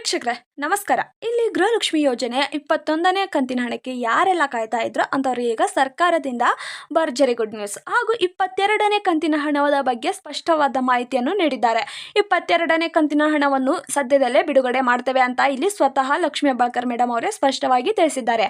ವೀಕ್ಷಕರೇ, ನಮಸ್ಕಾರ. ಇಲ್ಲಿ ಗೃಹಲಕ್ಷ್ಮಿ ಯೋಜನೆ ಇಪ್ಪತ್ತೊಂದನೇ ಕಂತಿನ ಹಣಕ್ಕೆ ಯಾರೆಲ್ಲ ಕಾಯ್ತಾ ಇದ್ರು ಅಂತವ್ರು ಈಗ ಸರ್ಕಾರದಿಂದ ಭರ್ಜರಿ ಗುಡ್ ನ್ಯೂಸ್ ಹಾಗೂ ಇಪ್ಪತ್ತೆರಡನೇ ಕಂತಿನ ಹಣದ ಬಗ್ಗೆ ಸ್ಪಷ್ಟವಾದ ಮಾಹಿತಿಯನ್ನು ನೀಡಿದ್ದಾರೆ. ಇಪ್ಪತ್ತೆರಡನೇ ಕಂತಿನ ಹಣವನ್ನು ಸದ್ಯದಲ್ಲೇ ಬಿಡುಗಡೆ ಮಾಡ್ತೇವೆ ಅಂತ ಇಲ್ಲಿ ಸ್ವತಃ ಲಕ್ಷ್ಮೀ ಹೆಬ್ಬಾಳ್ಕರ್ ಮೇಡಮ್ ಅವರೇ ಸ್ಪಷ್ಟವಾಗಿ ತಿಳಿಸಿದ್ದಾರೆ.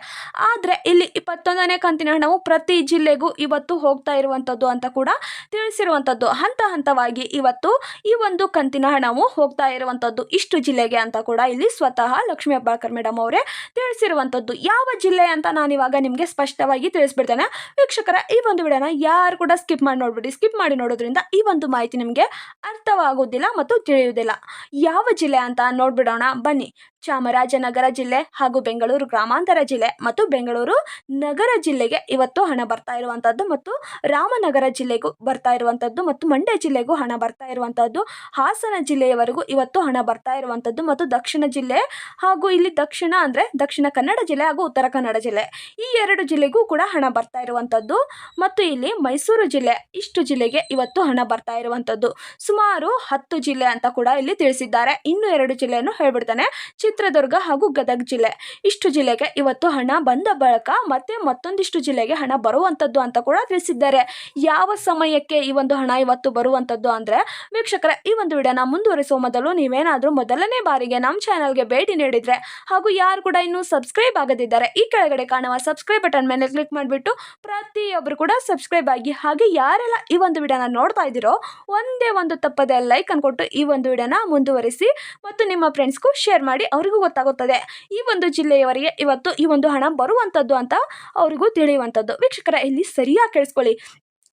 ಆದರೆ ಇಲ್ಲಿ ಇಪ್ಪತ್ತೊಂದನೇ ಕಂತಿನ ಹಣವು ಪ್ರತಿ ಜಿಲ್ಲೆಗೂ ಇವತ್ತು ಹೋಗ್ತಾ ಇರುವಂಥದ್ದು ಅಂತ ಕೂಡ ತಿಳಿಸಿರುವಂಥದ್ದು. ಹಂತ ಹಂತವಾಗಿ ಇವತ್ತು ಈ ಒಂದು ಕಂತಿನ ಹಣವು ಹೋಗ್ತಾ ಇರುವಂಥದ್ದು ಇಷ್ಟು ಜಿಲ್ಲೆಗೆ ಅಂತ ಕೂಡ ಇಲ್ಲಿ ಸ್ವತಃ ಲಕ್ಷ್ಮೀ ಹೆಬ್ಬಾಳ್ಕರ್ ಮೇಡಮ್ ಅವರೇ ತಿಳಿಸಿರುವಂಥದ್ದು ಯಾವ ಜಿಲ್ಲೆ ಅಂತ ನಾನು ಇವಾಗ ನಿಮಗೆ ಸ್ಪಷ್ಟವಾಗಿ ತಿಳಿಸ್ಬಿಡ್ತೇನೆ. ವೀಕ್ಷಕರ, ಈ ಒಂದು ವಿಡಿಯೋನ ಯಾರು ಕೂಡ ಸ್ಕಿಪ್ ಮಾಡಿ ನೋಡ್ಬಿಡಿ. ಸ್ಕಿಪ್ ಮಾಡಿ ನೋಡೋದ್ರಿಂದ ಈ ಒಂದು ಮಾಹಿತಿ ನಿಮಗೆ ಅರ್ಥವಾಗುವುದಿಲ್ಲ ಮತ್ತು ತಿಳಿಯುವುದಿಲ್ಲ. ಯಾವ ಜಿಲ್ಲೆ ಅಂತ ನೋಡ್ಬಿಡೋಣ. ಬನ್ನಿ. ಚಾಮರಾಜನಗರ ಜಿಲ್ಲೆ ಹಾಗೂ ಬೆಂಗಳೂರು ಗ್ರಾಮಾಂತರ ಜಿಲ್ಲೆ ಮತ್ತು ಬೆಂಗಳೂರು ನಗರ ಜಿಲ್ಲೆಗೆ ಇವತ್ತು ಹಣ ಬರ್ತಾ ಇರುವಂಥದ್ದು ಮತ್ತು ರಾಮನಗರ ಜಿಲ್ಲೆಗೂ ಬರ್ತಾ ಇರುವಂಥದ್ದು ಮತ್ತು ಮಂಡ್ಯ ಜಿಲ್ಲೆಗೂ ಹಣ ಬರ್ತಾ ಇರುವಂಥದ್ದು ಹಾಸನ ಜಿಲ್ಲೆಯವರೆಗೂ ಇವತ್ತು ಹಣ ಬರ್ತಾ ಇರುವಂಥದ್ದು ಮತ್ತು ದಕ್ಷಿಣ ಜಿಲ್ಲೆ ಹಾಗೂ ಇಲ್ಲಿ ದಕ್ಷಿಣ ಅಂದರೆ ದಕ್ಷಿಣ ಕನ್ನಡ ಜಿಲ್ಲೆ ಹಾಗೂ ಉತ್ತರ ಕನ್ನಡ ಜಿಲ್ಲೆ. ಈ ಎರಡು ಜಿಲ್ಲೆಗೂ ಕೂಡ ಹಣ ಬರ್ತಾ ಇರುವಂಥದ್ದು ಮತ್ತು ಇಲ್ಲಿ ಮೈಸೂರು ಜಿಲ್ಲೆ ಇಷ್ಟು ಜಿಲ್ಲೆಗೆ ಇವತ್ತು ಹಣ ಬರ್ತಾ ಇರುವಂಥದ್ದು ಸುಮಾರು ಹತ್ತು ಜಿಲ್ಲೆ ಅಂತ ಕೂಡ ಇಲ್ಲಿ ತಿಳಿಸಿದ್ದಾರೆ. ಇನ್ನು ಎರಡು ಜಿಲ್ಲೆಯನ್ನು ಹೇಳ್ಬಿಡ್ತಾನೆ. ಚಿತ್ರದುರ್ಗ ಹಾಗೂ ಗದಗ ಜಿಲ್ಲೆ. ಇಷ್ಟು ಜಿಲ್ಲೆಗೆ ಇವತ್ತು ಹಣ ಬಂದ ಬಳಿಕ ಮತ್ತೆ ಮತ್ತೊಂದಿಷ್ಟು ಜಿಲ್ಲೆಗೆ ಹಣ ಬರುವಂಥದ್ದು ಅಂತ ಕೂಡ ತಿಳಿಸಿದ್ದಾರೆ. ಯಾವ ಸಮಯಕ್ಕೆ ಈ ಒಂದು ಹಣ ಇವತ್ತು ಬರುವಂಥದ್ದು ಅಂದರೆ ವೀಕ್ಷಕರ, ಈ ಒಂದು ವಿಡಿಯೋನ ಮುಂದುವರಿಸುವ ಮೊದಲು ನೀವೇನಾದರೂ ಮೊದಲನೇ ಬಾರಿಗೆ ನಮ್ಮ ಚಾನಲ್ಗೆ ಭೇಟಿ ನೀಡಿದರೆ ಹಾಗೂ ಯಾರು ಕೂಡ ಇನ್ನೂ ಸಬ್ಸ್ಕ್ರೈಬ್ ಆಗದಿದ್ದಾರೆ ಈ ಕೆಳಗಡೆ ಕಾಣುವ ಸಬ್ಸ್ಕ್ರೈಬ್ ಬಟನ್ ಮೇಲೆ ಕ್ಲಿಕ್ ಮಾಡಿಬಿಟ್ಟು ಪ್ರತಿಯೊಬ್ಬರು ಕೂಡ ಸಬ್ಸ್ಕ್ರೈಬ್ ಆಗಿ ಹಾಗೆ ಯಾರೆಲ್ಲ ಈ ಒಂದು ವಿಡಿಯೋನ ನೋಡ್ತಾ ಇದ್ದೀರೋ ಒಂದೇ ಒಂದು ತಪ್ಪದೆ ಲೈಕ್ ಅನ್ಕೊಟ್ಟು ಈ ಒಂದು ವಿಡಿಯೋನ ಮುಂದುವರಿಸಿ ಮತ್ತು ನಿಮ್ಮ ಫ್ರೆಂಡ್ಸ್ಗೂ ಶೇರ್ ಮಾಡಿ ಅವರಿಗೂ ಗೊತ್ತಾಗುತ್ತದೆ. ಈ ಒಂದು ಜಿಲ್ಲೆಯವರಿಗೆ ಇವತ್ತು ಈ ಒಂದು ಹಣ ಬರುವಂಥದ್ದು ಅಂತ ಅವರಿಗೂ ತಿಳಿಯುವಂಥದ್ದು ವೀಕ್ಷಕರ, ಇಲ್ಲಿ ಸರಿಯಾಗಿ ಕೇಳಿಸ್ಕೊಳ್ಳಿ.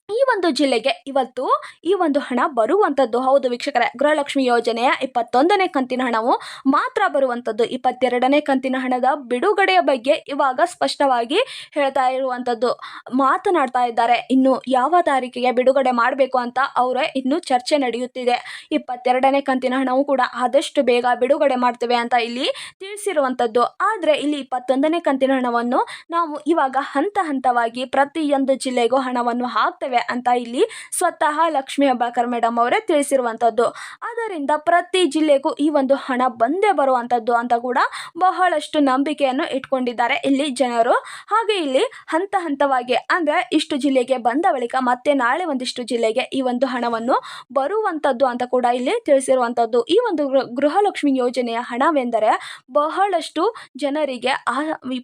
ಈ ಒಂದು ಜಿಲ್ಲೆಗೆ ಇವತ್ತು ಈ ಒಂದು ಹಣ ಬರುವಂಥದ್ದು ಹೌದು ವೀಕ್ಷಕರೇ. ಗೃಹಲಕ್ಷ್ಮಿ ಯೋಜನೆಯ ಇಪ್ಪತ್ತೊಂದನೇ ಕಂತಿನ ಹಣವು ಮಾತ್ರ ಬರುವಂಥದ್ದು ಇಪ್ಪತ್ತೆರಡನೇ ಕಂತಿನ ಹಣದ ಬಿಡುಗಡೆಯ ಬಗ್ಗೆ ಇವಾಗ ಸ್ಪಷ್ಟವಾಗಿ ಹೇಳ್ತಾ ಇರುವಂಥದ್ದು ಮಾತನಾಡ್ತಾ ಇದ್ದಾರೆ. ಇನ್ನು ಯಾವ ತಾರೀಕಿಗೆ ಬಿಡುಗಡೆ ಮಾಡಬೇಕು ಅಂತ ಅವರೇ ಇನ್ನು ಚರ್ಚೆ ನಡೆಯುತ್ತಿದೆ. ಇಪ್ಪತ್ತೆರಡನೇ ಕಂತಿನ ಹಣವು ಕೂಡ ಆದಷ್ಟು ಬೇಗ ಬಿಡುಗಡೆ ಮಾಡ್ತೇವೆ ಅಂತ ಇಲ್ಲಿ ತಿಳಿಸಿರುವಂಥದ್ದು ಆದರೆ ಇಲ್ಲಿ ಇಪ್ಪತ್ತೊಂದನೇ ಕಂತಿನ ಹಣವನ್ನು ನಾವು ಇವಾಗ ಹಂತ ಹಂತವಾಗಿ ಪ್ರತಿಯೊಂದು ಜಿಲ್ಲೆಗೂ ಹಣವನ್ನು ಹಾಕ್ತೇವೆ ಅಂತ ಇಲ್ಲಿ ಸ್ವತಃ ಲಕ್ಷ್ಮೀ ಹೆಬ್ಬಾಳ್ಕರ್ ಮೇಡಮ್ ಅವರೇ ತಿಳಿಸಿರುವಂಥದ್ದು ಆದ್ದರಿಂದ ಪ್ರತಿ ಜಿಲ್ಲೆಗೂ ಈ ಒಂದು ಹಣ ಬಂದೇ ಬರುವಂಥದ್ದು ಅಂತ ಕೂಡ ಬಹಳಷ್ಟು ನಂಬಿಕೆಯನ್ನು ಇಟ್ಕೊಂಡಿದ್ದಾರೆ ಇಲ್ಲಿ ಜನರು. ಹಾಗೆ ಇಲ್ಲಿ ಹಂತ ಹಂತವಾಗಿ ಅಂದರೆ ಇಷ್ಟು ಜಿಲ್ಲೆಗೆ ಬಂದ ಬಳಿಕ ಮತ್ತೆ ನಾಳೆ ಒಂದಿಷ್ಟು ಜಿಲ್ಲೆಗೆ ಈ ಒಂದು ಹಣವನ್ನು ಬರುವಂಥದ್ದು ಅಂತ ಕೂಡ ಇಲ್ಲಿ ತಿಳಿಸಿರುವಂಥದ್ದು ಈ ಒಂದು ಗೃಹಲಕ್ಷ್ಮಿ ಯೋಜನೆಯ ಹಣವೆಂದರೆ ಬಹಳಷ್ಟು ಜನರಿಗೆ ಆ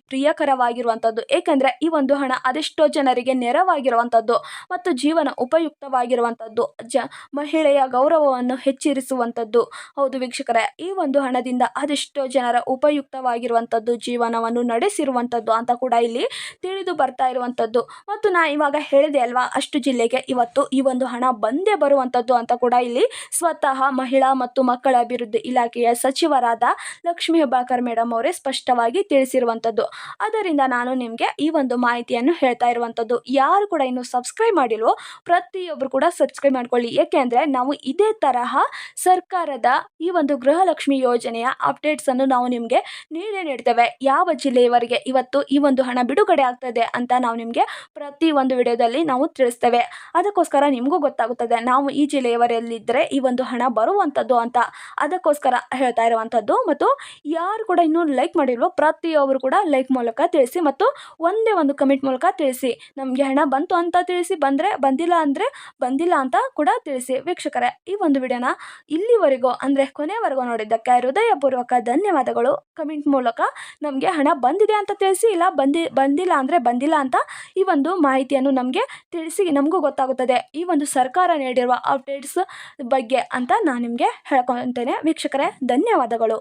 ಪ್ರಿಯಕರವಾಗಿರುವಂಥದ್ದು ಏಕೆಂದರೆ ಈ ಒಂದು ಹಣ ಅದೆಷ್ಟೋ ಜನರಿಗೆ ನೆರವಾಗಿರುವಂಥದ್ದು ಮತ್ತು ಜೀವನ ಉಪಯುಕ್ತವಾಗಿರುವಂಥದ್ದು. ಜ, ಮಹಿಳೆಯ ಗೌರವವನ್ನು ಹೆಚ್ಚಿರಿಸುವಂಥದ್ದು. ಹೌದು ವೀಕ್ಷಕರೇ, ಈ ಒಂದು ಹಣದಿಂದ ಅದೆಷ್ಟೋ ಜನರ ಉಪಯುಕ್ತವಾಗಿರುವಂಥದ್ದು, ಜೀವನವನ್ನು ನಡೆಸಿರುವಂಥದ್ದು ಅಂತ ಕೂಡ ಇಲ್ಲಿ ತಿಳಿದು ಬರ್ತಾ ಇರುವಂಥದ್ದು. ಮತ್ತು ನಾ ಇವಾಗ ಹೇಳಿದೆ ಅಲ್ವಾ, ಅಷ್ಟು ಜಿಲ್ಲೆಗೆ ಇವತ್ತು ಈ ಒಂದು ಹಣ ಬಂದೇ ಬರುವಂಥದ್ದು ಅಂತ ಕೂಡ ಇಲ್ಲಿ ಸ್ವತಃ ಮಹಿಳಾ ಮತ್ತು ಮಕ್ಕಳ ಅಭಿವೃದ್ಧಿ ಇಲಾಖೆಯ ಸಚಿವರಾದ ಲಕ್ಷ್ಮೀ ಹೆಬ್ಬಾಕರ್ ಮೇಡಮ್ ಅವರೇ ಸ್ಪಷ್ಟವಾಗಿ ತಿಳಿಸಿರುವಂಥದ್ದು. ಅದರಿಂದ ನಾನು ನಿಮಗೆ ಈ ಒಂದು ಮಾಹಿತಿಯನ್ನು ಹೇಳ್ತಾ ಇರುವಂಥದ್ದು. ಯಾರು ಕೂಡ ಇನ್ನು ಸಬ್ಸ್ಕ್ರೈಬ್ ಮಾಡಿಲ್ವೋ ಪ್ರತಿಯೊಬ್ಬರು ಕೂಡ ಸಬ್ಸ್ಕ್ರೈಬ್ ಮಾಡ್ಕೊಳ್ಳಿ. ಏಕೆಂದರೆ ನಾವು ಇದೇ ತರಹ ಸರ್ಕಾರದ ಈ ಒಂದು ಗೃಹಲಕ್ಷ್ಮಿ ಯೋಜನೆಯ ಅಪ್ಡೇಟ್ಸನ್ನು ನಾವು ನಿಮಗೆ ನೀಡೇ ನೀಡ್ತೇವೆ. ಯಾವ ಜಿಲ್ಲೆಯವರೆಗೆ ಇವತ್ತು ಈ ಒಂದು ಹಣ ಬಿಡುಗಡೆ ಆಗ್ತದೆ ಅಂತ ನಾವು ನಿಮಗೆ ಪ್ರತಿ ಒಂದು ವಿಡಿಯೋದಲ್ಲಿ ನಾವು ತಿಳಿಸ್ತೇವೆ. ಅದಕ್ಕೋಸ್ಕರ ನಿಮಗೂ ಗೊತ್ತಾಗುತ್ತದೆ, ನಾವು ಈ ಜಿಲ್ಲೆಯವರಲ್ಲಿದ್ದರೆ ಈ ಒಂದು ಹಣ ಬರುವಂಥದ್ದು ಅಂತ. ಅದಕ್ಕೋಸ್ಕರ ಹೇಳ್ತಾ ಇರುವಂಥದ್ದು ಮತ್ತು ಯಾರು ಕೂಡ ಇನ್ನೂ ಲೈಕ್ ಮಾಡಿಲ್ವೋ ಪ್ರತಿಯೊಬ್ಬರು ಕೂಡ ಲೈಕ್ ಮೂಲಕ ತಿಳಿಸಿ ಮತ್ತು ಒಂದೇ ಒಂದು ಕಮೆಂಟ್ ಮೂಲಕ ತಿಳಿಸಿ. ನಮಗೆ ಹಣ ಬಂತು ಅಂತ ತಿಳಿಸಿ, ಬಂದರೆ ಬಂದಿಲ್ಲ ಅಂದರೆ ಬಂದಿಲ್ಲ ಅಂತ ಕೂಡ ತಿಳಿಸಿ. ವೀಕ್ಷಕರೇ, ಈ ಒಂದು ವಿಡಿಯೋನ ಇಲ್ಲಿವರೆಗೂ ಅಂದರೆ ಕೊನೆವರೆಗೂ ನೋಡಿದ್ದಕ್ಕೆ ಹೃದಯಪೂರ್ವಕ ಧನ್ಯವಾದಗಳು. ಕಮೆಂಟ್ ಮೂಲಕ ನಮಗೆ ಹಣ ಬಂದಿದೆ ಅಂತ ತಿಳಿಸಿ, ಇಲ್ಲ ಬಂದಿ, ಬಂದಿಲ್ಲ ಅಂದರೆ ಬಂದಿಲ್ಲ ಅಂತ ಈ ಒಂದು ಮಾಹಿತಿಯನ್ನು ನಮಗೆ ತಿಳಿಸಿ ನಮಗೂ ಗೊತ್ತಾಗುತ್ತದೆ. ಈ ಒಂದು ಸರ್ಕಾರ ನೀಡಿರುವ ಅಪ್ಡೇಟ್ಸ್ ಬಗ್ಗೆ ಅಂತ ನಾನು ನಿಮಗೆ ಹೇಳ್ಕೊತೇನೆ. ವೀಕ್ಷಕರೇ, ಧನ್ಯವಾದಗಳು.